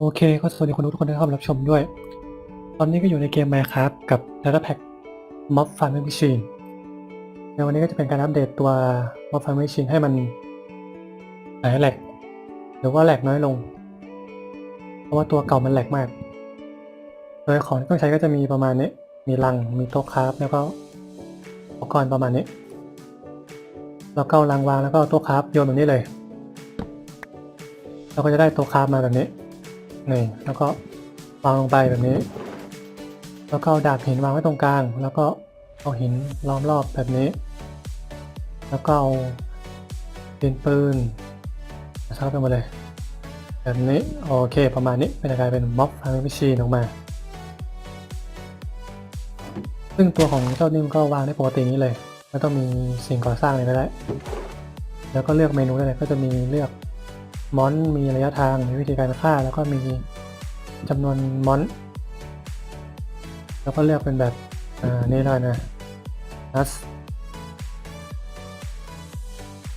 โอเคก็สวัสดีคนทุกคนที่เข้ามารับชมด้วย ตอนนี้ก็อยู่ในเกม Minecraft กับ Data Pack Mob Farming Machine ในวันนี้ก็จะเป็นการอัปเดตตัว Mob Farming Machine ให้มันหายแหลกหรือว่าแหลกน้อยลง เพราะว่าตัวเก่ามันแหลกมาก โดยของที่ต้องใช้ก็จะมีประมาณนี้ มีลัง มีโต๊ะคราฟแล้วก็อุปกรณ์ประมาณนี้ แล้วก็เอาลังวางแล้วก็โต๊ะคราฟโยนแบบนี้เลย เราก็จะได้โต๊ะคราฟมาแบบนี้ นี่แล้วก็วางลงไปแบบนี้ แล้วก็เอาดาบหินวางไว้ตรงกลาง แล้วก็เอาหินล้อมรอบแบบนี้ แล้วก็เอาดินปืนซับไปหมดเลย แบบนี้โอเคประมาณนี้เป็นกลายเป็นม็อบฟาร์ม c ชีนออกมา ซึ่งตัวของเจ้านิ่มก็วางได้ปกตินี้เลย ไม่ต้องมีสิ่งก่อสร้างอะไรก็ได้ แล้วก็เลือกเมนูได้เลยก็จะมีเลือก มอนต์มีระยะทางมีวิธีการฆ่า แล้วก็มีจำนวนมอนต์แล้วก็เลือกเป็นแบบนี่แล้นะนัส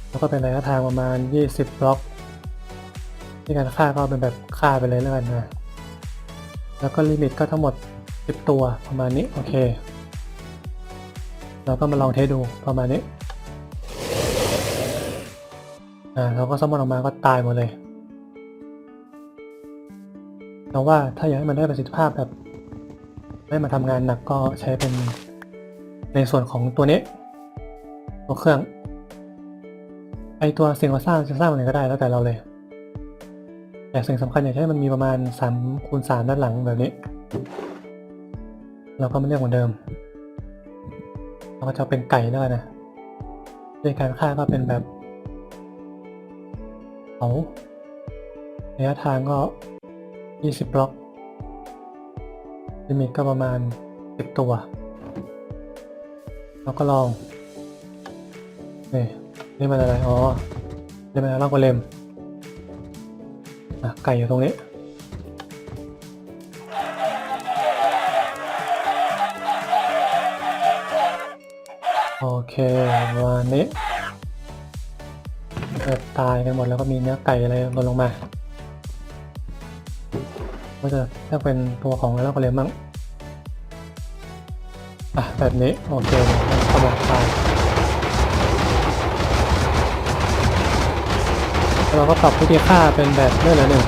แล้วก็เป็นระยะทางประมาณ 20 บล็อกวิธีการฆ่าก็เป็นแบบฆ่าไปเลยแล้วกันนะ แล้วก็ลิมิตก็ทั้งหมด 10 ตัวประมาณนี้ โอเค เราก็มาลองเทสดูประมาณนี้ อ่าเราก็สมมติออกมาก็ตายหมดเลยแต่ว่าถ้าอยากให้มันได้ประสิทธิภาพแบบไม่มาทำงานหนักก็ใช้เป็นในส่วนของตัวนี้ ตัวเครื่อง ไอตัวสิ่งก่อสร้างจะสร้างอะไรก็ได้แล้วแต่เราเลย แต่สิ่งสำคัญอยากให้มันมีประมาณ3คูณ3ด้านหลังแบบนี้ เราก็ไม่เลือกเหมือนเดิม เราก็จะเป็นไก่แล้วกันนะในการฆ่าก็เป็นแบบ เขาระยะทางก็ 20 บล็อก ลิมิตก็ประมาณ 10 ตัว แล้วก็ลองนี่นี่มันอะไร อ๋อนี่มันล่างกระเลมอะ ไก่อยู่ตรงนี้โอเค วันนี้ เกิดตายกันหมดแล้วก็มีเนื้อไก่อะไรหล่นลงมาก็จะเลือกเป็นตัวของแล้วก็เลยมั่งอะแบบนี้โอเคกระบอกตายเราก็ปรับวิธีค่าเป็นแบบเลื่อนละหนึ่ง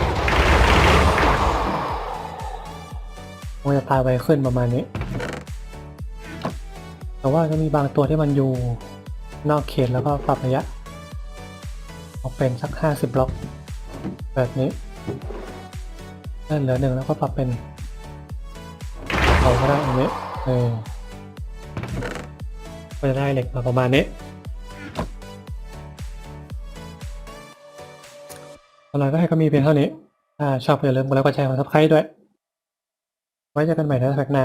มันจะตายไวขึ้นประมาณนี้ แต่ว่าจะมีบางตัวที่มันอยู่นอกเขตแล้วก็ปรับระยะ ออกเป็นสักห้าสิบบล็อก แบบนี้เล่นเหลือหนึ่งแล้วก็ปรับเป็นเอาก็ได้อันนี้เออก็จะได้เหล็กมาประมาณนี้สำหรับก็ให้ก็มีเพียงเท่านี้ ถ้าชอบอย่าลืมกดไลค์กดแชร์กดซับสไครต์ด้วย ไว้เจอกันใหม่ในแพ็กหน้า